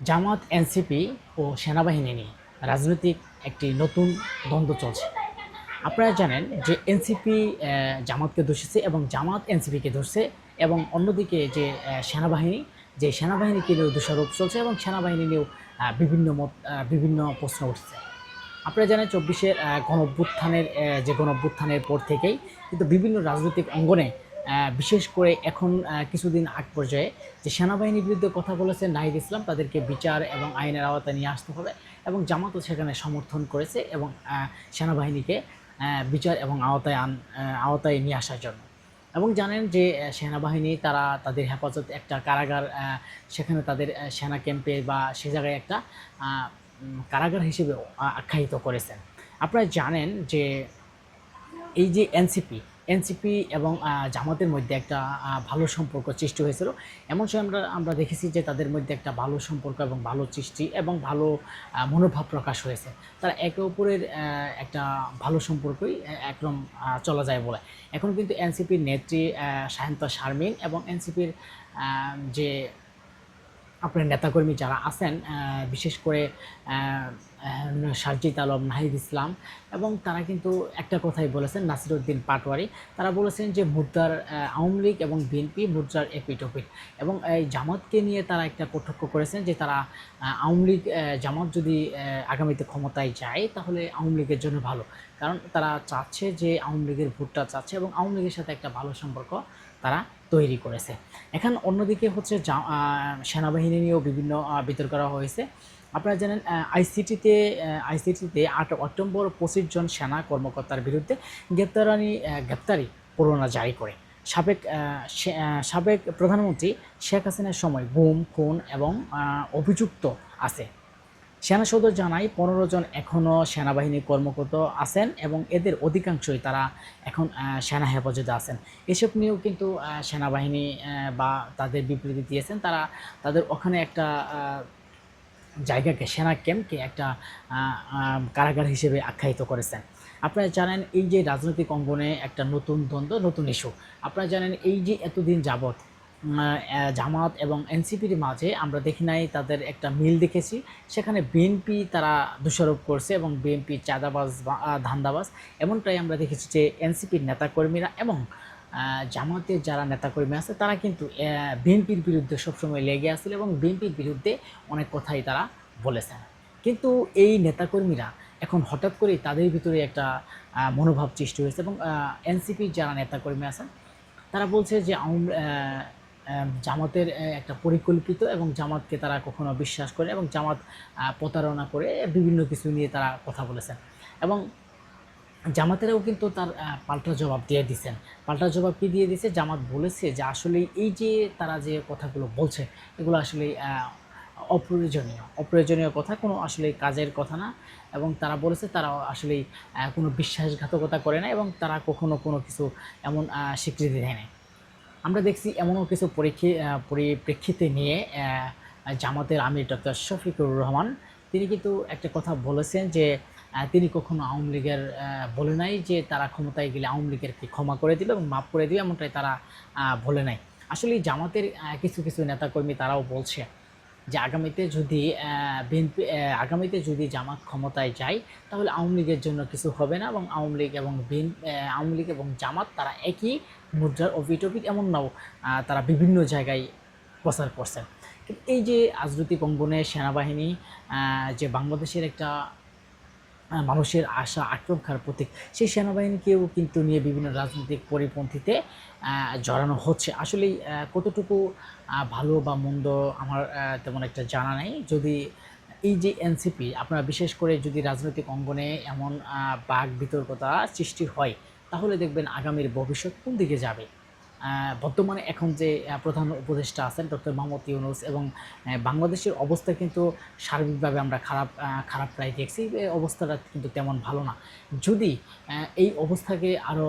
জামাত, NCP ও সেনাবাহিনী নিয়ে রাজনৈতিক একটি নতুন দ্বন্দ্ব চলছে। আপনারা জানেন যে এনসিপি জামাতকে দোষিছে এবং জামাত এনসিপিকে ধরছে এবং অন্যদিকে যে সেনাবাহিনী, যে সেনাবাহিনীকে নিয়েও দোষারোপ চলছে এবং সেনাবাহিনী নিয়েও বিভিন্ন মত বিভিন্ন প্রশ্ন উঠছে। আপনারা জানেন চব্বিশের গণ অভ্যুত্থানের যে গণ অভ্যুত্থানের পর থেকেই কিন্তু বিভিন্ন রাজনৈতিক অঙ্গনে বিশেষ করে এখন কিছুদিন আগ পর্যায়ে যে সেনাবাহিনীর বিরুদ্ধে কথা বলেছেন নাহিদ ইসলাম, তাদেরকে বিচার এবং আইনের আওতায় নিয়ে আসতে হবে এবং জামাতও সেখানে সমর্থন করেছে এবং সেনাবাহিনীকে বিচার এবং আওতায় আন আওতায় নিয়ে আসার জন্য। এবং জানেন যে সেনাবাহিনী তারা তাদের হেফাজত একটা কারাগার সেখানে তাদের সেনা ক্যাম্পে বা সে জায়গায় একটা কারাগার হিসেবে আখ্যায়িত করেছেন। আপনারা জানেন যে, এই যে এনসিপি এনসিপি এবং জামাতের মধ্যে একটা ভালো সম্পর্ক সৃষ্টি হয়েছিল। এমন সময় আমরা আমরা দেখেছি যে তাদের মধ্যে একটা ভালো সম্পর্ক এবং ভালো সৃষ্টি এবং ভালো মনোভাব প্রকাশ হয়েছে। তারা একে অপরের একটা ভালো সম্পর্কই একদম চলা যায় বলে। এখন কিন্তু এনসিপির নেত্রী সায়ন্তা শারমিন এবং এনসিপির যে আপনার নেতাকর্মী যারা আছেন বিশেষ করে সার্জিত আলম, নাহিদ ইসলাম এবং তারা কিন্তু একটা কথাই বলেছেন, নাসিরুদ্দিন পাটোয়ারি। তারা বলেছেন যে মুদ্রার আওয়ামী লীগ এবং বিএনপি মুদ্রার এপিটপিট এবং এই জামাতকে নিয়ে তারা একটা কটাক্ষ করেছেন যে তারা আওয়ামী লীগ জামাত যদি আগামীতে ক্ষমতায় যায় তাহলে আওয়ামী লীগের জন্য ভালো। কারণ তারা চাচ্ছে যে আওয়ামী লীগের ভোটটা চাচ্ছে এবং আওয়ামী লীগের সাথে একটা ভালো সম্পর্ক তারা তৈরি করেছে। এখন অন্যদিকে হচ্ছে সেনাবাহিনী নিয়েও বিভিন্ন বিতর্ক করা হয়েছে। আপনারা জানেন আইসিটিতে আইসিটিতে আট অক্টোবর পঁচিশ জন সেনা কর্মকর্তার বিরুদ্ধে গ্রেপ্তারানি গ্রেপ্তারি পরোয়ানা জারি করে। সাবেক সাবেক প্রধানমন্ত্রী শেখ হাসিনার সময় গুম, খুন এবং অভিযুক্ত আছে। সেনা সদর জানায় পনেরো জন এখনও সেনাবাহিনী কর্মকর্তা আছেন এবং এদের অধিকাংশই তারা এখন সেনা হেফাজতে আছেন। এসব নিয়েও কিন্তু সেনাবাহিনী বা তাদের বিবৃতি দিয়েছেন। তারা তাদের ওখানে একটা জায়গাকে, সেনা ক্যাম্পকে একটা কারাগার হিসেবে আখ্যায়িত করেছেন। আপনারা জানেন এই যে রাজনৈতিক অঙ্গনে একটা নতুন দ্বন্দ্ব, নতুন ইস্যু আপনারা জানেন এই যে এতদিন যাবৎ জামাত এবং এনসিপির মাঝে আমরা দেখি নাই তাদের একটা মিল দেখেছি। সেখানে বিএনপি তারা দোষারোপ করছে এবং বিএনপি চাঁদাবাজ ধান্দাবাজ। এমনটাই আমরা দেখেছি যে এনসিপির নেতাকর্মীরা এবং জামাতের যারা নেতাকর্মী আছে, তারা কিন্তু বিএনপির বিরুদ্ধে সবসময় লেগে আসছিল এবং বিএনপির বিরুদ্ধে অনেক কথাই তারা বলেছেন। কিন্তু এই নেতাকর্মীরা এখন হঠাৎ করেই তাদের ভিতরে একটা মনোভাব সৃষ্টি হয়েছে এবং এনসিপির যারা নেতাকর্মী আছেন, তারা বলছে যে জামাতের একটা পরিকল্পিত এবং জামাতকে তারা কখনো বিশ্বাস করে এবং জামাত প্রতারণা করে বিভিন্ন কিছু নিয়ে তারা কথা বলেছেন। এবং জামাতেরাও কিন্তু তার পাল্টা জবাব দিয়ে দিচ্ছেন পাল্টা জবাব কি দিয়ে দিয়েছে জামাত বলেছে যে আসলে এই যে তারা যে কথাগুলো বলছে, এগুলো আসলে অপ্রয়োজনীয়। অপ্রয়োজনীয় কথা কোনো আসলে কাজের কথা না এবং তারা বলেছে তারা আসলে কোনো বিশ্বাসঘাতকতা করে না এবং তারা কখনো কোনো কিছু এমন স্বীকৃতি দেয় না আমরা দেখছি এমনও কিছু পরীক্ষা পরিপ্রেক্ষিতে নিয়ে জামাতের আমির ডক্টর শফিকুর রহমান, তিনি কিন্তু একটা কথা বলেছেন যে তিনি কখনো আওয়ামী লীগের বলে নাই যে তারা ক্ষমতায় গেলে আওয়ামী লীগেরকে ক্ষমা করে দিবে এবং মাফ করে দিবে, এমনটাই তারা বলে নাই। আসলে জামাতের কিছু কিছু নেতাকর্মী তারাও বলছে যে আগামীতে যদি বিএনপি আগামীতে যদি জামাত ক্ষমতায় যায়, তাহলে আওয়ামী লীগের জন্য কিছু হবে না এবং আওয়ামী লীগ এবং বিএন আওয়ামী লীগ এবং জামাত তারা একই মুদ্রার অভিটপিক এমন নাও তারা বিভিন্ন জায়গায় প্রচার করছেন। এই যে রাজনৈতিক অঙ্গনে সেনাবাহিনী যে বাংলাদেশের একটা মানুষের আশা, আকাঙ্ক্ষার প্রতীক। সেই সেনাবাহিনীকেও কিন্তু নিয়ে বিভিন্ন রাজনৈতিক পরিপন্থীতে জড়ানো হচ্ছে। আসলেই কতটুকু ভালো বা মন্দ আমার তেমন একটা জানা নেই। যদি এই যে এনসিপি, আপনারা বিশেষ করে যদি রাজনৈতিক অঙ্গনে এমন বাক বিতর্কতা সৃষ্টি হয়, তাহলে দেখবেন আগামীর ভবিষ্যৎ কোন দিকে যাবে? বর্তমানে এখন যে প্রধান উপদেষ্টা আছেন ডক্টর মোহাম্মদ ইউনুস এবং বাংলাদেশের অবস্থা কিন্তু সার্বিকভাবে আমরা খারাপ খারাপ প্রায় দেখছি। এই অবস্থাটা কিন্তু তেমন ভালো না। যদি এই অবস্থাকে আরও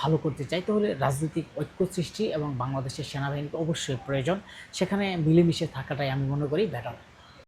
ভালো করতে চাই, তাহলে রাজনৈতিক ঐক্য সৃষ্টি এবং বাংলাদেশের সেনাবাহিনীকে অবশ্যই প্রয়োজন। সেখানে মিলেমিশে থাকাটাই আমি মনে করি বেটার